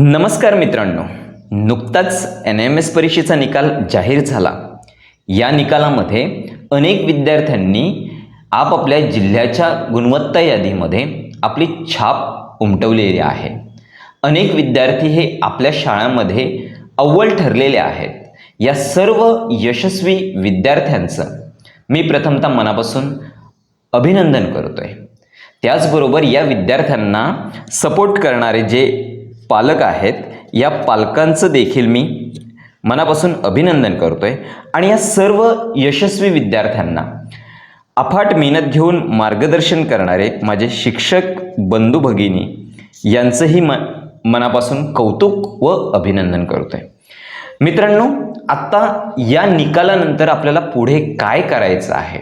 नमस्कार मित्रांनो. नुकताच एन एम एस परीक्षेचा निकाल जाहीर झाला. या निकालामध्ये अनेक विद्यार्थ्यांनी आपापल्या जिल्ह्याच्या गुणवत्ता यादीमध्ये आपली छाप उमटवलेली आहे. अनेक विद्यार्थी हे आपल्या शाळांमध्ये अव्वल ठरलेले आहेत. या सर्व यशस्वी विद्यार्थ्यांचं मी प्रथमतः मनापासून अभिनंदन करतोय. त्याचबरोबर या विद्यार्थ्यांना सपोर्ट करणारे जे पालक आहेत. या पालकांचं देखील मी मनापासून अभिनंदन करतोय. आणि या सर्व यशस्वी विद्यार्थ्यांना अफाट मेहनत घेऊन मार्गदर्शन करणारे माझे शिक्षक बंधू भगिनी यांचंही म मनापासून कौतुक व अभिनंदन करतोय. मित्रांनो आत्ता या निकालानंतर आपल्याला पुढे काय करायचं आहे?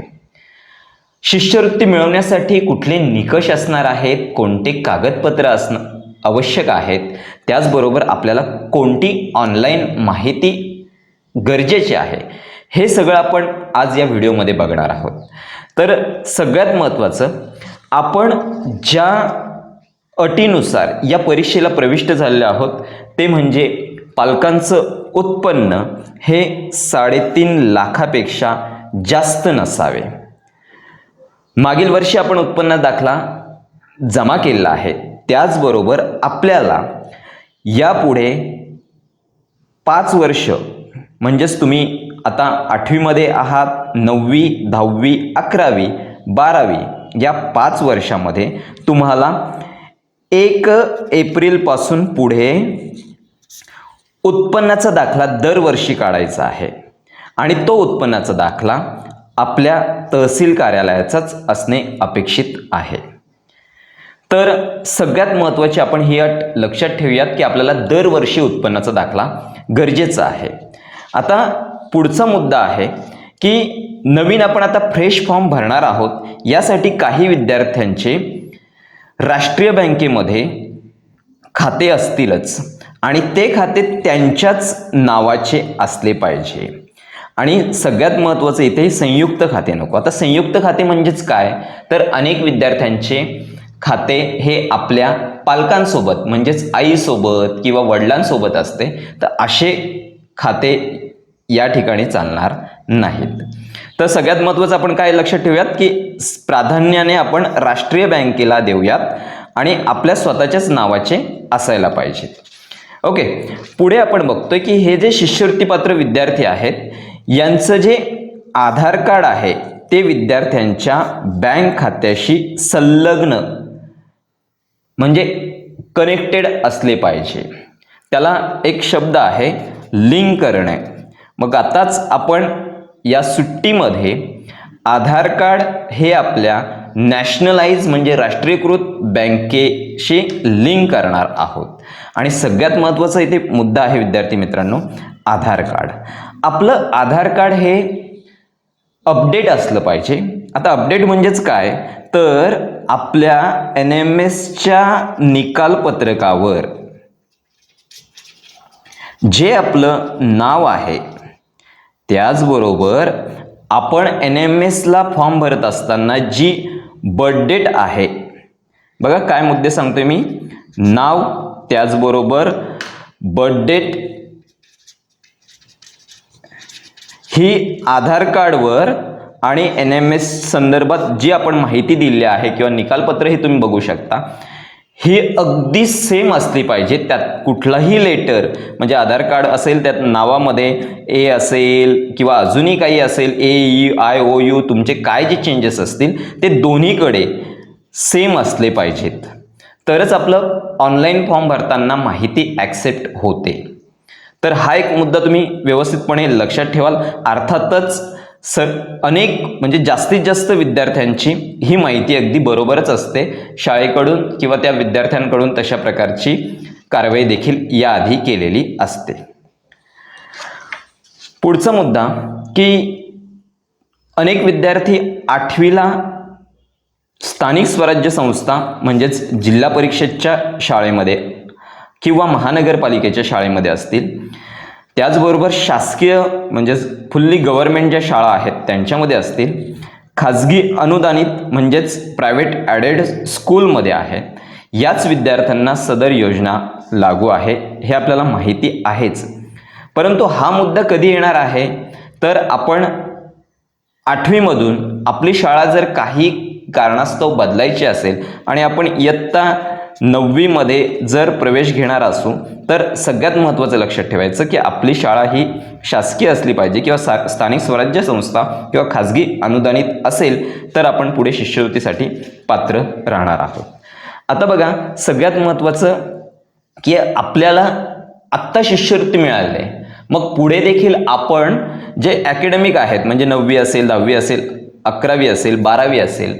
शिष्यवृत्ती मिळवण्यासाठी कुठले निकष असणार आहेत? कोणते कागदपत्र असणं आवश्यक आहेत. त्याचबरोबर आपल्याला कोणती ऑनलाईन माहिती गरजेची आहे हे सगळं आपण आज या व्हिडिओमध्ये बघणार आहोत. तर सगळ्यात महत्त्वाचं आपण ज्या अटीनुसार या परीक्षेला प्रविष्ट झालेले आहोत ते म्हणजे पालकांचं उत्पन्न हे साडेतीन लाखापेक्षा जास्त नसावे. मागील वर्षी आपण उत्पन्न दाखला जमा केलेला आहे. त्याचबरोबर आपल्याला यापुढे पाच वर्ष म्हणजेच तुम्ही आता आठवीमध्ये आहात नववी दहावी अकरावी बारावी या पाच वर्षामध्ये तुम्हाला एक एप्रिलपासून पुढे उत्पन्नाचा दाखला दरवर्षी काढायचा आहे. आणि तो उत्पन्नाचा दाखला आपल्या तहसील कार्यालयाचाच असणे अपेक्षित आहे. तर सगळ्यात महत्त्वाची आपण ही अट लक्षात ठेवूयात की आपल्याला दरवर्षी उत्पन्नाचा दाखला गरजेचा आहे. आता पुढचा मुद्दा आहे की नवीन आपण आता फ्रेश फॉर्म भरणार आहोत. यासाठी काही विद्यार्थ्यांचे राष्ट्रीय बँकेमध्ये खाते असतीलच आणि ते खाते त्यांच्याच नावाचे असले पाहिजे. आणि सगळ्यात महत्त्वाचं इथे संयुक्त खाते नको. आता संयुक्त खाते म्हणजेच काय? तर अनेक विद्यार्थ्यांचे खाते हे आपल्या पालकांसोबत म्हणजेच आईसोबत किंवा वडिलांसोबत असते तर असे खाते या ठिकाणी चालणार नाहीत. तर सगळ्यात महत्त्वाचं आपण काय लक्षात ठेवूयात की प्राधान्याने आपण राष्ट्रीय बँकेला देऊयात आणि आपल्या स्वतःच्याच नावाचे असायला पाहिजेत. ओके पुढे आपण बघतोय की हे जे शिष्यवृत्तीपात्र विद्यार्थी आहेत यांचं जे आधार कार्ड आहे ते विद्यार्थ्यांच्या बँक खात्याशी संलग्न म्हणजे कनेक्टेड असले पाहिजे. त्याला एक शब्द आहे लिंक करणे. मग आताच आपण या सुट्टीमध्ये आधार कार्ड हे आपल्या नॅशनलाइज म्हणजे राष्ट्रीयकृत बँकेशी लिंक करणार आहोत. आणि सगळ्यात महत्त्वाचा इथे मुद्दा आहे विद्यार्थी मित्रांनो आधार कार्ड. आपलं आधार कार्ड हे अपडेट असलं पाहिजे. आता अपडेट म्हणजेच काय? तर आपल्या एन एम एसच्या निकाल पत्रकावर जे आपलं नाव आहे त्याचबरोबर आपण एन एम एसला फॉर्म भरत असताना जी बर्थडेट आहे बघा काय मुद्दे सांगतोय मी. नाव त्याचबरोबर बर्थडेट ही आधार कार्डवर आणि एन एम एस संदर्भात जी आपण माहिती दिली आहे किंवा निकालपत्र हे तुम्ही बघू शकता ही अगदी सेम असली पाहिजे. त्यात कुठलाही लेटर म्हणजे आधार कार्ड असेल त्यात नावामध्ये ए असेल किंवा अजूनही काही असेल A E I O U तुमचे काय जे चेंजेस असतील ते दोन्हीकडे सेम असले पाहिजेत. तरच आपलं ऑनलाईन फॉर्म भरताना माहिती ॲक्सेप्ट होते. तर हा एक मुद्दा तुम्ही व्यवस्थितपणे लक्षात ठेवाल. अर्थातच सर अनेक म्हणजे जास्तीत जास्त विद्यार्थ्यांची ही माहिती अगदी बरोबरच असते. शाळेकडून किंवा त्या विद्यार्थ्यांकडून तशा प्रकारची कारवाई देखील याआधी केलेली असते. पुढचा मुद्दा की अनेक विद्यार्थी आठवीला स्थानिक स्वराज्य संस्था म्हणजेच जिल्हा परिषदच्या शाळेमध्ये किंवा महानगरपालिकेच्या शाळेमध्ये असतील. त्याचबरोबर शासकीय म्हणजेच फुल्ली गव्हर्नमेंट ज्या शाळा आहेत त्यांच्यामध्ये असतील खाजगी अनुदानित म्हणजेच प्रायव्हेट ॲडेड स्कूलमध्ये आहे. याच विद्यार्थ्यांना सदर योजना लागू आहे हे आपल्याला माहिती आहेच. परंतु हा मुद्दा कधी येणार आहे? तर आपण आठवीमधून आपली शाळा जर काही कारणास्तव बदलायची असेल आणि आपण इयत्ता नववीमध्ये जर प्रवेश घेणार असू तर सगळ्यात महत्त्वाचं लक्षात ठेवायचं की आपली शाळा ही शासकीय असली पाहिजे किंवा सा स्थानिक स्वराज्य संस्था किंवा खाजगी अनुदानित असेल तर आपण पुढे शिष्यवृत्तीसाठी पात्र राहणार आहोत. आता बघा सगळ्यात महत्त्वाचं की आपल्याला आत्ता शिष्यवृत्ती मिळाली. आहे मग पुढे देखील आपण जे ॲकॅडमिक आहेत म्हणजे नववी असेल दहावी असेल अकरावी असेल बारावी असेल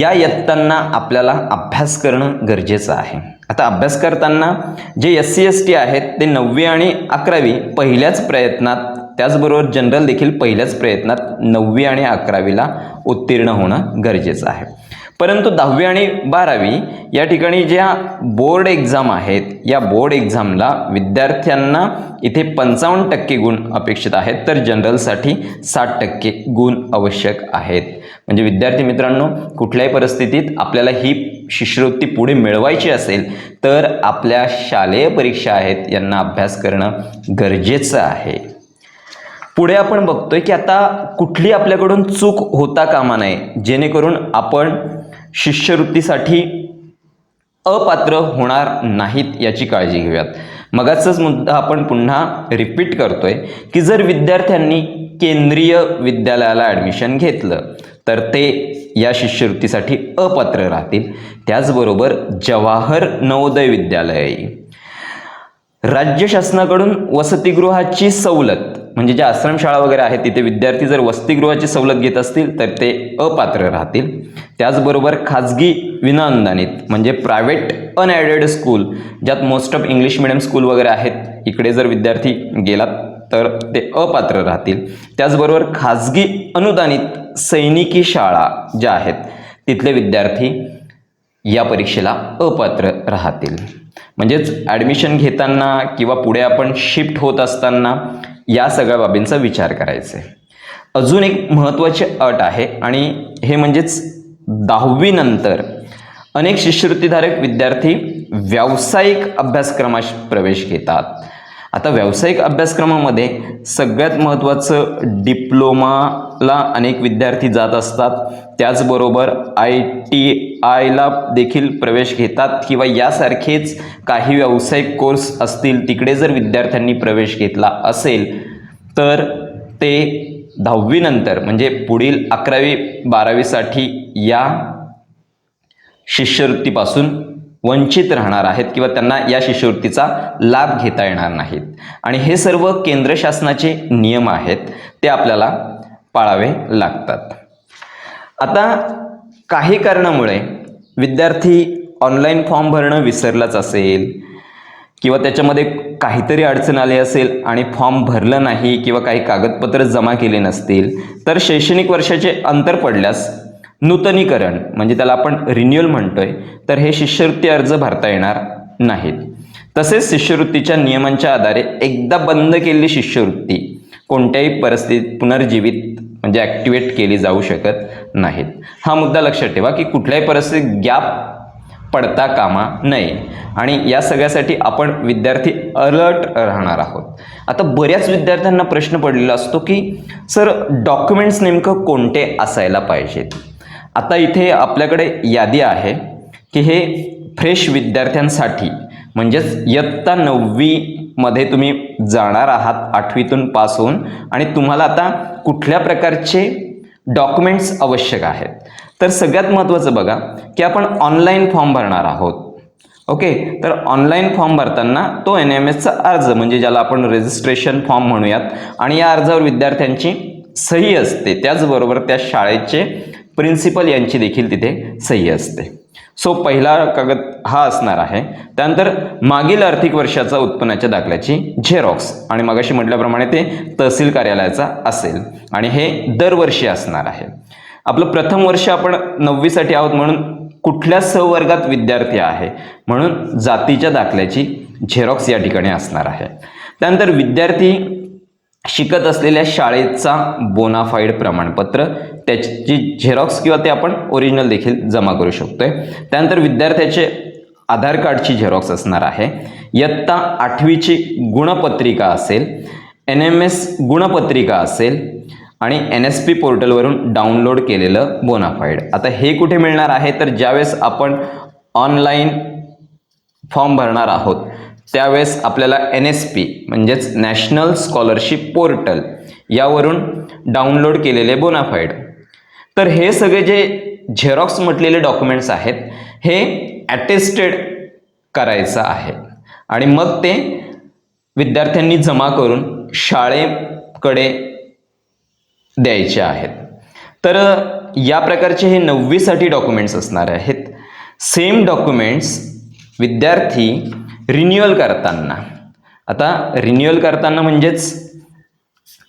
या इयत्तांना आपल्याला अभ्यास करणं गरजेचं आहे. आता अभ्यास करताना जे एस सी एस टी आहेत ते नववी आणि अकरावी पहिल्याच प्रयत्नात त्याचबरोबर जनरल देखील पहिल्याच प्रयत्नात नववी आणि अकरावीला उत्तीर्ण होणं गरजेचं आहे. परंतु दहावी आणि बारावी या ठिकाणी ज्या बोर्ड एक्झाम आहेत या बोर्ड एक्झामला विद्यार्थ्यांना इथे पंचावन्न टक्के गुण अपेक्षित आहेत तर जनरलसाठी साठ टक्के गुण आवश्यक आहेत. म्हणजे विद्यार्थी मित्रांनो कुठल्याही परिस्थितीत आपल्याला ही शिष्यवृत्ती पुढे मिळवायची असेल तर आपल्या शालेय परीक्षा आहेत यांना अभ्यास करणं गरजेचं आहे. पुढे आपण बघतोय की आता कुठली आपल्याकडून चूक होता कामा नये जेणेकरून आपण शिष्यवृत्तीसाठी अपात्र होणार नाहीत याची काळजी घेऊयात. मगाचाच मुद्दा आपण पुन्हा रिपीट करतोय की जर विद्यार्थ्यांनी केंद्रीय विद्यालयाला ॲडमिशन घेतलं तर ते या शिष्यवृत्तीसाठी अपात्र राहतील. त्याचबरोबर जवाहर नवोदय विद्यालय. राज्य शासनाकडून वसतिगृहाची सवलत म्हणजे ज्या आश्रमशाळा वगैरे आहेत तिथे विद्यार्थी जर वसतिगृहाची सवलत घेत असतील तर ते अपात्र राहतील. त्याचबरोबर खाजगी विनाअनुदानित म्हणजे प्रायव्हेट अनॲडेड स्कूल ज्यात most of English medium school वगैरे आहेत इकडे जर विद्यार्थी गेलात तर ते अपात्र राहतील. त्याचबरोबर खाजगी अनुदानित सैनिकी शाळा ज्या आहेत तिथले विद्यार्थी या परीक्षेला अपात्र राहतील. म्हणजेच ॲडमिशन घेताना किंवा पुढे आपण शिफ्ट होत असताना या सगळ्या बाबींचा विचार करायचा. आहे अजून एक महत्त्वाची अट आहे आणि हे म्हणजेच दहावीनंतर अनेक शिष्यवृत्तीधारक विद्यार्थी व्यावसायिक अभ्यासक्रमास प्रवेश घेतात. आता व्यावसायिक अभ्यासक्रमामध्ये सगळ्यात महत्त्वाचं डिप्लोमाला अनेक विद्यार्थी जात असतात. त्याचबरोबर आय टी आयला देखील प्रवेश घेतात किंवा यासारखेच काही व्यावसायिक कोर्स असतील तिकडे जर विद्यार्थ्यांनी प्रवेश घेतला असेल तर ते दहावीनंतर म्हणजे पुढील अकरावी बारावीसाठी या शिष्यवृत्तीपासून वंचित राहणार आहेत किंवा त्यांना या शिष्यवृत्तीचा लाभ घेता येणार नाहीत. आणि हे सर्व केंद्र शासनाचे नियम आहेत ते आपल्याला पाळावे लागतात. आता काही कारणामुळे विद्यार्थी ऑनलाईन फॉर्म भरणं विसरलाच असेल किंवा त्याच्यामध्ये काहीतरी अडचण आली असेल आणि फॉर्म भरलं नाही किंवा काही कागदपत्र जमा केले नसतील तर शैक्षणिक वर्षाचे अंतर पडल्यास नूतनीकरण म्हणजे त्याला आपण रिन्युअल म्हणतोय तर हे शिष्यवृत्ती अर्ज भरता येणार नाहीत. तसेच शिष्यवृत्तीच्या नियमांच्या आधारे एकदा बंद केलेली शिष्यवृत्ती कोणत्याही परिस्थितीत पुनर्जीवित म्हणजे ॲक्टिवेट केली जाऊ शकत नाहीत. हा मुद्दा लक्षात ठेवा की कुठल्याही परिस्थितीत गॅप पडता कामा नये. आणि या सगळ्यासाठी आपण विद्यार्थी अलर्ट राहणार आहोत. आता बऱ्याच विद्यार्थ्यांना प्रश्न पडलेला असतो की सर डॉक्युमेंट्स नेमकं कोणते असायला पाहिजेत? आता इथे आपल्याकडे यादी आहे की हे फ्रेश विद्यार्थ्यांसाठी म्हणजेच इयत्ता नववीमध्ये तुम्ही जाणार आहात आठवीतून पास होऊन आणि तुम्हाला आता कुठल्या प्रकारचे डॉक्युमेंट्स आवश्यक आहेत. तर सगळ्यात महत्त्वाचं बघा की आपण ऑनलाईन फॉर्म भरणार आहोत. ओके? तर ऑनलाईन फॉर्म भरताना तो एन एम एसचा अर्ज म्हणजे ज्याला आपण रजिस्ट्रेशन फॉर्म म्हणूयात आणि या अर्जावर विद्यार्थ्यांची सही असते. त्याचबरोबर त्या शाळेचे प्रिन्सिपल यांची देखील तिथे सही असते. सो पहिला कागद हा असणार आहे. त्यानंतर मागील आर्थिक वर्षाचा उत्पन्नाच्या दाखल्याची झेरॉक्स आणि मगाशी म्हटल्याप्रमाणे ते तहसील कार्यालयाचा असेल. आणि हे दरवर्षी असणार आहे. आपलं प्रथम वर्ष आपण नववीसाठी आहोत म्हणून कुठल्या सहवर्गात विद्यार्थी आहे? म्हणून जातीच्या दाखल्याची झेरॉक्स या ठिकाणी असणार आहे. त्यानंतर विद्यार्थी शिकत असलेल्या शाळेचा बोनाफाईड प्रमाणपत्र त्याची झेरॉक्स किंवा ते आपण ओरिजिनल देखील जमा करू शकतोय. त्यानंतर विद्यार्थ्याचे आधार कार्डची झेरॉक्स असणार आहे. इयत्ता आठवीची गुणपत्रिका असेल एन एम एस गुणपत्रिका असेल आणि एन एस पी पोर्टलवरून डाउनलोड केलेलं बोनाफाईड आता हे कुठे मिळणार आहे? तर ज्यावेळेस आपण ऑनलाईन फॉर्म भरणार आहोत त्यावेळेस आपल्याला एन एस पी म्हणजेच नॅशनल स्कॉलरशिप पोर्टल यावरून डाउनलोड केलेले बोनाफाईड तर हे सगळे जे झेरॉक्स म्हटलेले डॉक्युमेंट्स आहेत हे ॲटेस्टेड करायचं आहे. आणि मग ते विद्यार्थ्यांनी जमा करून शाळेकडे द्यायचे आहेत. तर या प्रकारचे हे नववीसाठी डॉक्युमेंट्स असणार आहेत. सेम डॉक्युमेंट्स विद्यार्थी रिन्युअल करताना. आता रिन्युअल करताना म्हणजेच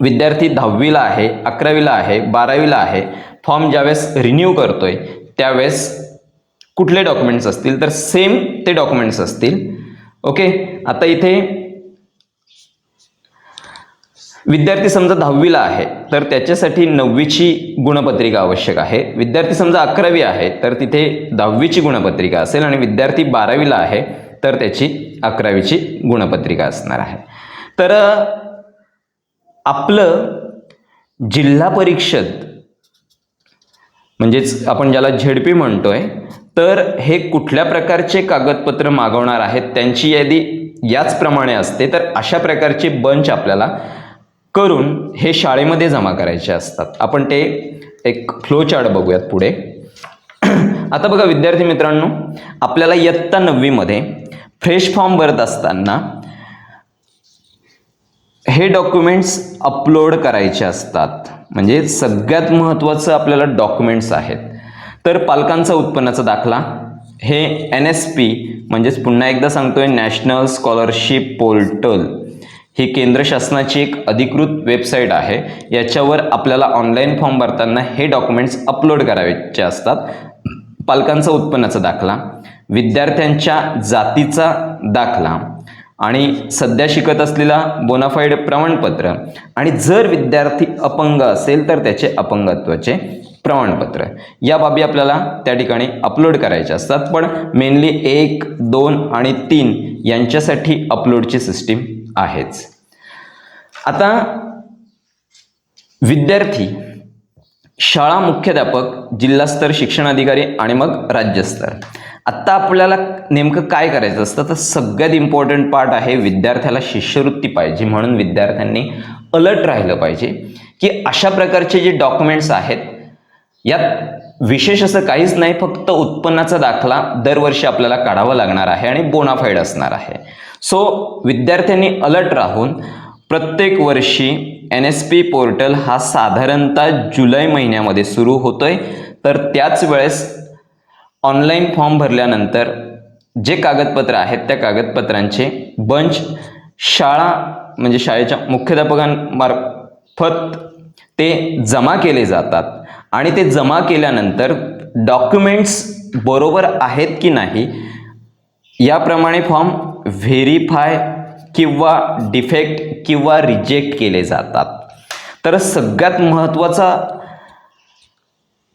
विद्यार्थी दहावीला आहे अकरावीला आहे बारावीला आहे. फॉर्म ज्यावेळेस रिन्यू करतोय त्यावेळेस कुठले डॉक्युमेंट्स असतील? तर सेम ते डॉक्युमेंट्स असतील. ओके आता इथे विद्यार्थी समजा दहावीला आहे तर त्याच्यासाठी नववीची गुणपत्रिका आवश्यक आहे. विद्यार्थी समजा अकरावी आहे तर तिथे दहावीची गुणपत्रिका असेल आणि विद्यार्थी बारावीला आहे. तर त्याची अकरावीची गुणपत्रिका असणार आहे. तर आपलं जिल्हा परिषद म्हणजेच आपण ज्याला झेडपी म्हणतोय तर हे कुठल्या प्रकारचे कागदपत्र मागवणार आहेत त्यांची यादी याचप्रमाणे असते. तर अशा प्रकारचे बंच आपल्याला करून हे शाळेमध्ये जमा करायचे असतात. आपण ते एक फ्लो चार्ट बघूयात पुढे. आता बघा विद्यार्थी मित्रांनो आपल्याला इयत्ता नववीमध्ये फ्रेश फॉर्म भरत असताना हे डॉक्युमेंट्स अपलोड करायचे असतात. म्हणजे सगळ्यात महत्त्वाचं आपल्याला डॉक्युमेंट्स आहेत. तर पालकांचा उत्पन्नाचा दाखला. हे एन एस पी म्हणजेच पुन्हा एकदा सांगतोय नॅशनल स्कॉलरशिप पोर्टल. ही केंद्र शासनाची एक अधिकृत वेबसाईट आहे. याच्यावर आपल्याला ऑनलाईन फॉर्म भरताना हे डॉक्युमेंट्स अपलोड करायचे असतात. पालकांचा उत्पन्नाचा दाखला. विद्यार्थ्यांच्या जातीचा दाखला आणि सध्या शिकत असलेला बोनाफाईड प्रमाणपत्र. आणि जर विद्यार्थी अपंग असेल तर त्याचे अपंगत्वाचे प्रमाणपत्र. या बाबी आपल्याला त्या ठिकाणी अपलोड करायच्या असतात. पण मेनली एक दोन आणि तीन यांच्यासाठी अपलोडची सिस्टीम आहेच. आता विद्यार्थी शाळा मुख्याध्यापक जिल्हास्तर शिक्षणाधिकारी आणि मग राज्यस्तर. आत्ता आपल्याला नेमकं काय करायचं असतं? तर सगळ्यात इम्पॉर्टंट पार्ट आहे विद्यार्थ्याला शिष्यवृत्ती पाहिजे. म्हणून विद्यार्थ्यांनी अलर्ट राहिलं पाहिजे की अशा प्रकारचे जे डॉक्युमेंट्स आहेत यात विशेष असं काहीच नाही फक्त उत्पन्नाचा दाखला दरवर्षी आपल्याला काढावा लागणार आहे आणि बोनाफाईड असणार आहे. सो विद्यार्थ्यांनी अलर्ट राहून प्रत्येक वर्षी एन एस पी पोर्टल हा साधारणतः जुलै महिन्यामध्ये सुरू होतोय. तर त्याच वेळेस ऑनलाईन फॉर्म भरल्यानंतर जे कागदपत्र आहेत त्या कागदपत्रांचे बंच शाळा म्हणजे शाळेच्या मुख्याध्यापकांमार्फत ते जमा केले जातात. आणि ते जमा केल्यानंतर डॉक्युमेंट्स बरोबर आहेत की नाही याप्रमाणे फॉर्म व्हेरीफाय किंवा डिफेक्ट किंवा रिजेक्ट केले जातात. तर सगळ्यात महत्त्वाचा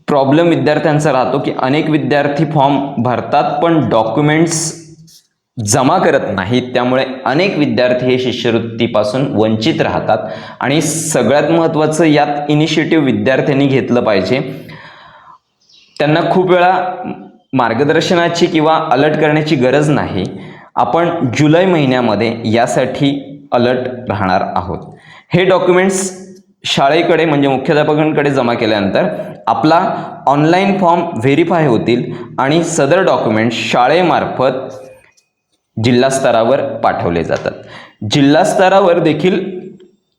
प्रॉब्लेम विद्यार्थ्यांचा राहतो की अनेक विद्यार्थी फॉर्म भरतात पण डॉक्युमेंट्स जमा करत नाहीत. त्यामुळे अनेक विद्यार्थी हे शिष्यवृत्तीपासून वंचित राहतात. आणि सगळ्यात महत्त्वाचं यात इनिशिएटिव्ह विद्यार्थ्यांनी घेतलं पाहिजे. त्यांना खूप वेळा मार्गदर्शनाची किंवा अलर्ट करण्याची गरज नाही. आपण जुलै महिन्यामध्ये यासाठी अलर्ट राहणार आहोत. हे डॉक्युमेंट्स शाळेकडे म्हणजे मुख्याध्यापकांकडे जमा केल्यानंतर आपला ऑनलाईन फॉर्म व्हेरीफाय होतील आणि सदर डॉक्युमेंट शाळेमार्फत जिल्हा स्तरावर पाठवले जातात. जिल्हा स्तरावर देखील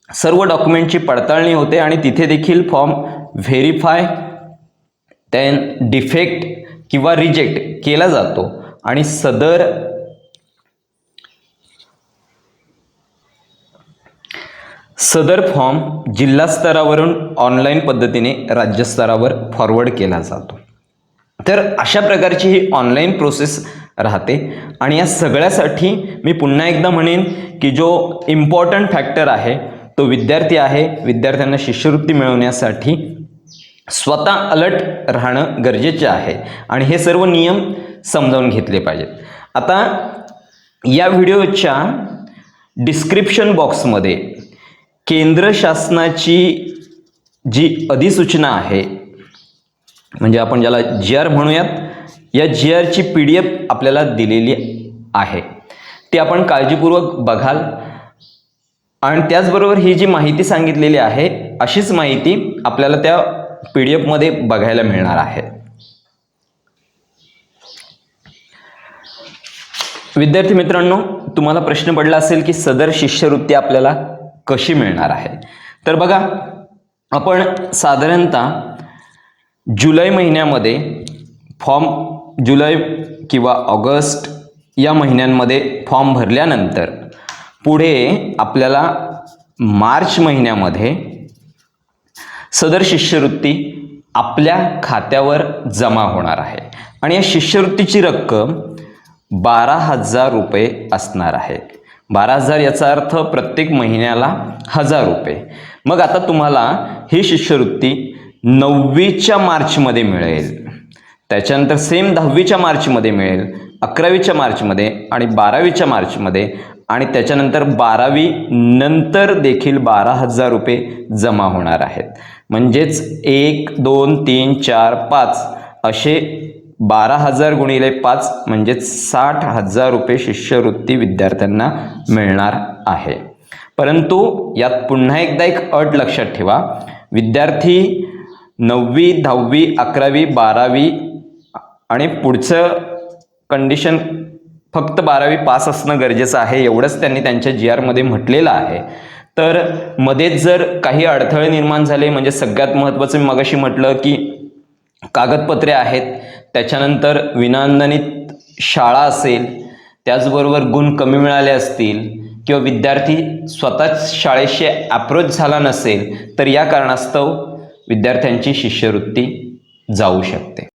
सर्व डॉक्युमेंटची पडताळणी होते आणि तिथे देखील फॉर्म व्हेरीफाय देन डिफेक्ट किंवा रिजेक्ट केला जातो आणि सदर सदर फॉर्म जिल्हा स्तरावरून ऑनलाईन पद्धतीने राज्यस्तरावर फॉरवर्ड केला जातो. तर अशा प्रकारची ही ऑनलाईन प्रोसेस राहते आणि या सगळ्यासाठी मी पुन्हा एकदा म्हणेन की जो इम्पॉर्टंट फॅक्टर आहे तो विद्यार्थी आहे विद्यार्थ्यांना शिष्यवृत्ती मिळवण्यासाठी स्वतः अलर्ट राहणं गरजेचे आहे आणि हे सर्व नियम समजावून घेतले पाहिजेत. आता या व्हिडिओच्या डिस्क्रिप्शन बॉक्समध्ये केंद्र शासनाची जी अधिसूचना आहे म्हणजे आपण ज्याला जी आर म्हणूयात या जी आरची पी डी एफ आपल्याला दिलेली आहे. ती आपण काळजीपूर्वक बघाल. आणि त्याचबरोबर ही जी माहिती सांगितलेली आहे अशीच माहिती आपल्याला त्या पी डी एफमध्ये बघायला मिळणार आहे. विद्यार्थी मित्रांनो तुम्हाला प्रश्न पडला असेल की सदर शिष्यवृत्ती आपल्याला कशी मिळणार आहे? तर बघा आपण साधारणतः जुलै महिन्यामध्ये फॉर्म जुलै किंवा ऑगस्ट या महिन्यांमध्ये फॉर्म भरल्यानंतर पुढे आपल्याला मार्च महिन्यामध्ये सदर शिष्यवृत्ती आपल्या खात्यावर जमा होणार आहे. आणि या शिष्यवृत्तीची रक्कम बारा हजार रुपये असणार आहे. बारा हजार याचा अर्थ प्रत्येक महिन्याला हजार रुपये. मग आता तुम्हाला ही शिष्यवृत्ती नववीच्या मार्चमध्ये मिळेल. त्याच्यानंतर सेम दहावीच्या मार्चमध्ये मिळेल अकरावीच्या मार्चमध्ये आणि बारावीच्या मार्चमध्ये आणि त्याच्यानंतर बारावी नंतर देखील बारा हजार रुपये जमा होणार आहेत. म्हणजेच एक दोन तीन चार पाच असे बारा हजार गुणिले पाच म्हणजेच साठ हजार रुपये शिष्यवृत्ती विद्यार्थ्यांना मिळणार आहे. परंतु यात पुन्हा एकदा एक अट लक्षात ठेवा. विद्यार्थी नववी दहावी अकरावी बारावी आणि पुढचं कंडिशन फक्त बारावी पास असणं गरजेचं आहे एवढंच त्यांनी त्यांच्या जी आरमध्ये म्हटलेलं आहे. तर मध्येच जर काही अडथळे निर्माण झाले म्हणजे सगळ्यात महत्त्वाचं मी मगाशी म्हटलं की कागदपत्रे आहेत. त्याच्यानंतर विनानंदनित शाळा असेल त्याचबरोबर गुण कमी मिळाले असतील किंवा विद्यार्थी स्वतःच शाळेशी ॲप्रोच झाला नसेल तर या कारणास्तव विद्यार्थ्यांची शिष्यवृत्ती जाऊ शकते.